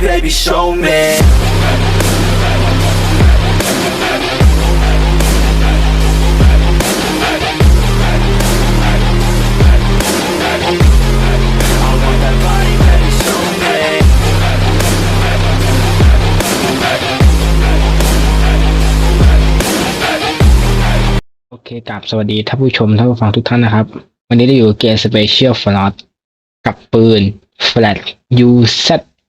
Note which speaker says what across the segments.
Speaker 1: baby, show me.
Speaker 2: โอเคกับสวัสดีท่านผู้ชมท่านผู้ฟังทุกท่านนะครับ วันนี้เราอยู่เกม Special f l o t กับปืน Flat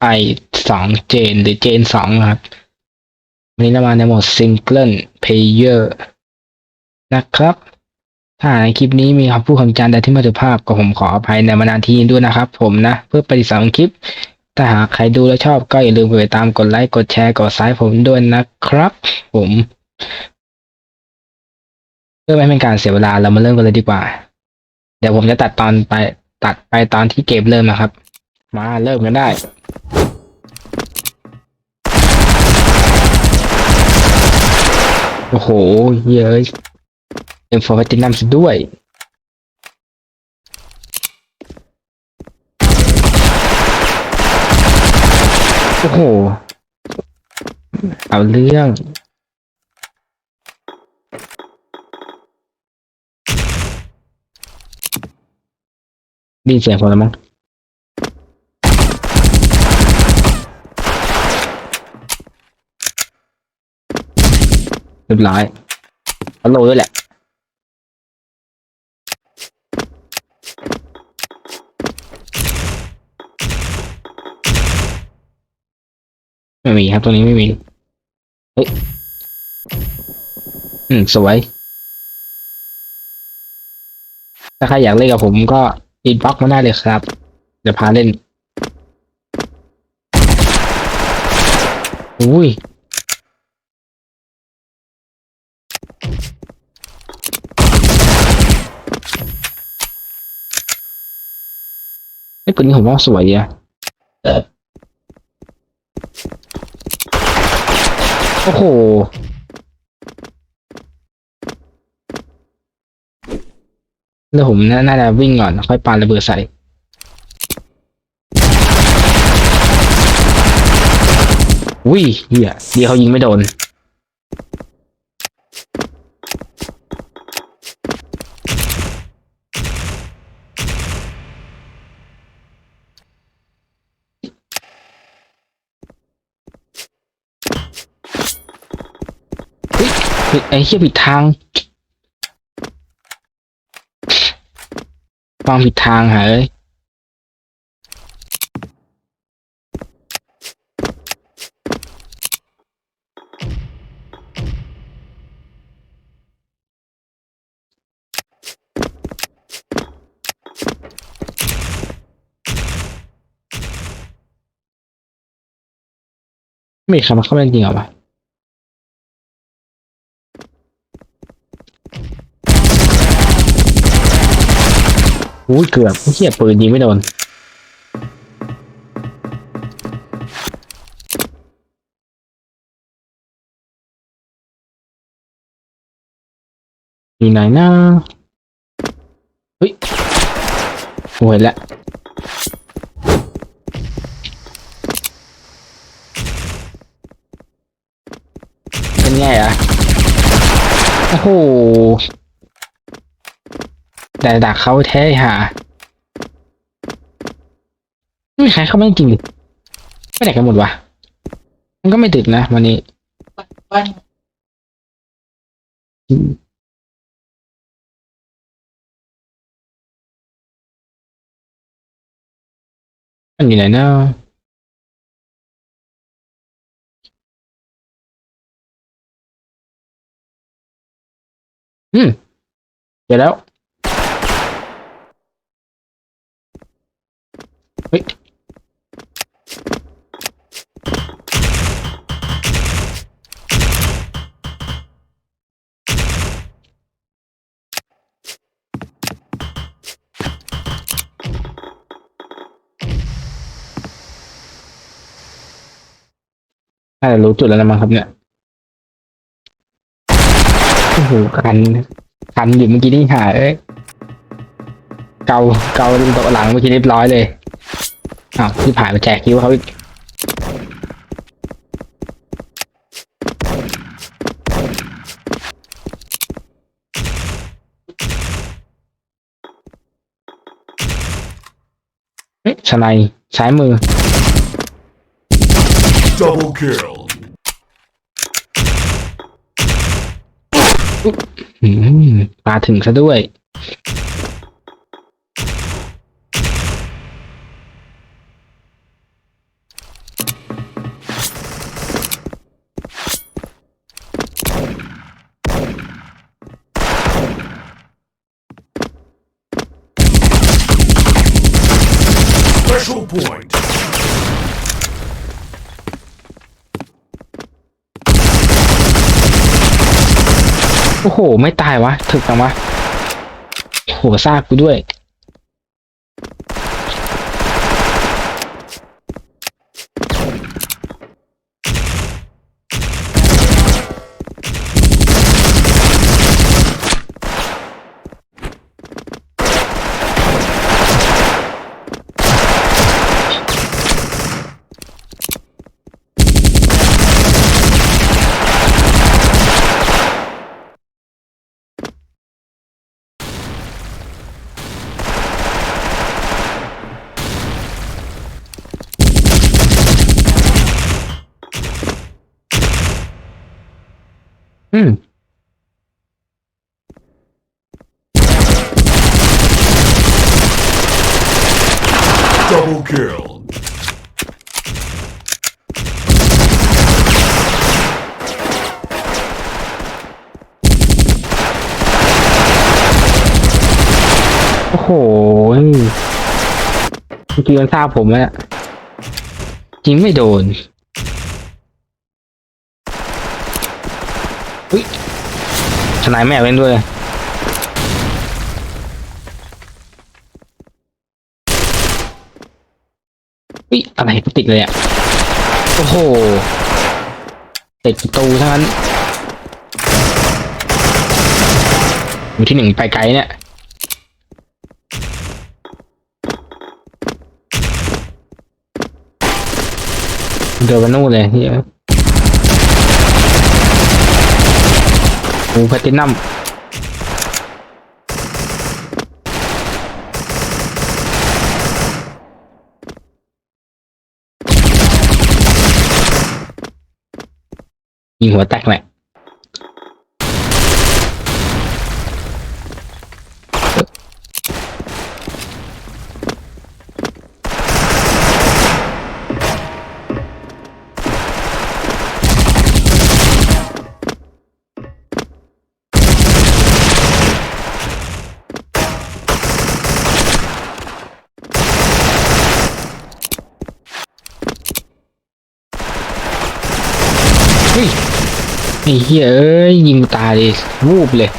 Speaker 2: UZI 2 Gen หรือ Gen 2นะครับ วันนี้เรามาในโหมด Single Player นะครับ ถ้าในคลิปนี้มีคำพูดคำจานใดที่ไม่สุภาพก็ผมขออภัยในมาณที่นี้ด้วยนะครับ ผมนะ เพื่อปฏิสัมคลิป ถ้าหากใครดูแล้วชอบก็อย่าลืมไปตามกดไลค์กดแชร์กดไซด์ผมด้วยนะครับ ผมเพื่อไม่ให้เป็นการเสียเวลาเรามาเริ่มกันเลยดีกว่า เดี๋ยวผมจะตัดตอนไปตัดไปตอนที่เกมเริ่มนะครับ มาเริ่มกันได้ โอ้โหเยอะเอ็มฟอร์ตินัมซะด้วย โอ้โห เอาเรื่องด้ยินเสียงคนแล้วมั้ง เรียบร้อยฮัลโหลด้วยแหละไม่มีครับตรงนี้ไม่มีเฮ้ยอืมสวย ถ้าใครอยากเล่นกับผมก็อินบ็อกมาได้เลยครับเดี๋ยวพาเล่นอุ้ย ไอ้ปืนนี้ผมว่าสวยอะโอ้โห แล้วผมน่าน่าจะวิ่งก่อน ค่อยปาระเบิดใส่อุ้ยเหี้ยดีเขายิงไม่โดน เฮ้ยไอ้เหี้ยผิดทางวางผิดทางหาเอ้ยไม่ใครมาเข้าเล่นจริงเหรอวะ อุ้ยเกือบเฮียปืนยิงไม่โดน อยู่ไหนนะเฮ้ยโวยละเป็นไงอะ โอ้โห แต่ดักเขาแท้หาไม่มีใครเข้ามาจริงดิไม่ไหนกันหมดวะ มันก็ไม่ติดนะวันนี้มันอยู่ไหนนะอืม เดี๋ยวแล้ว เฮ้ยน่าจะรู้จุดแล้วนะมั้งครับเนี่ย โอ้โหคัน คันอยู่เมื่อกี้นี่หาเอ้ย เกา เกาตรงโต๊ะหลังเมื่อกี้เรียบร้อยเลย อ้าวที่ผ่านมาแจกคิวเขาอีกสไนใช้มือ
Speaker 1: Double kill
Speaker 2: มาถึงซะด้วย
Speaker 1: Control point.
Speaker 2: โอ้โหไม่ตายวะ ถึกจังวะ โหซากกูด้วย อืม
Speaker 1: Double kill.
Speaker 2: โอ้โหเมื่อกี้มันฆ่าผมแล้วจริงไม่โดนเฮ้ยสไนายแม่เล่นด้วยเฮ้ยอะไรกูติดเลยอะ โอ้โห ติดประตูทั้งนั้นอยู่ที่หนึ่งไปไกลเนี่ยเดินไปนู่นเลยเฮีย กูแพลตินัมยิงหัวแตกแหละ ฮ้ยไอ้เหี้ยเอ้ยยิงตายเลยวูบเลย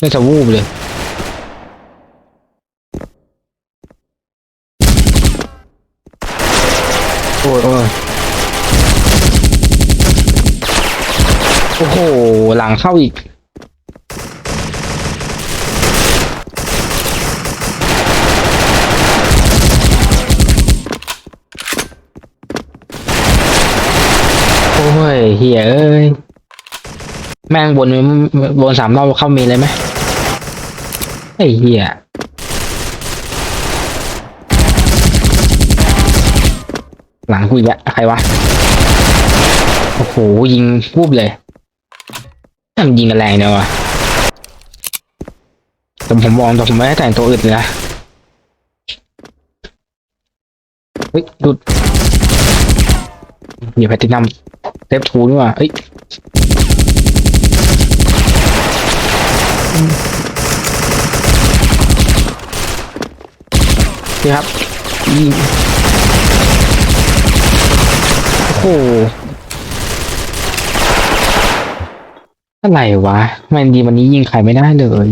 Speaker 2: น่าจะวูบเลยโอ้ยโอ้ยโอ้โห หลังเข้าอีก ยเฮียเอ้ย แม่งบนบนสามรอบเข้ามีเลยไหมไอ้เฮียหลังกูอีกแล้วใครวะ โอ้โห ยิงวูบเลยทำยิงกันแรงเนี่ยวะแต่ผมมองแต่ผมไม่ได้แต่งตัวอื่นเลยนะ เฮ้ยดูดเดี๋ยวแพทตินัม เทปทูนี่ว่ะเอ้ยนี่ครับยิงโอ้โหอะไรวะไมันดีวันนี้ยิงใครไม่ได้เลย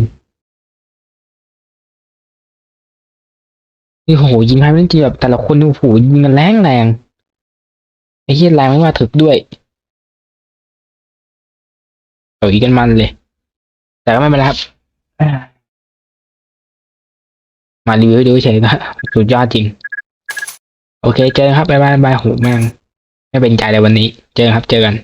Speaker 2: นี่โหยิงใครไม่ได้จริงแบบแต่ละคนดูโหยิงกันแรงแรง ไอ้เหี้ยแรงไม่มาถึกด้วยเอ๋ยกันมันเลย แต่ก็ไม่เป็นไรครับ มารีวิวดูเฉยก็สุดยอดจริง โอเค เจอกันครับบายบายบายหูแม่งไม่เป็นใจเลยวันนี้ เจอกันครับ เจอกัน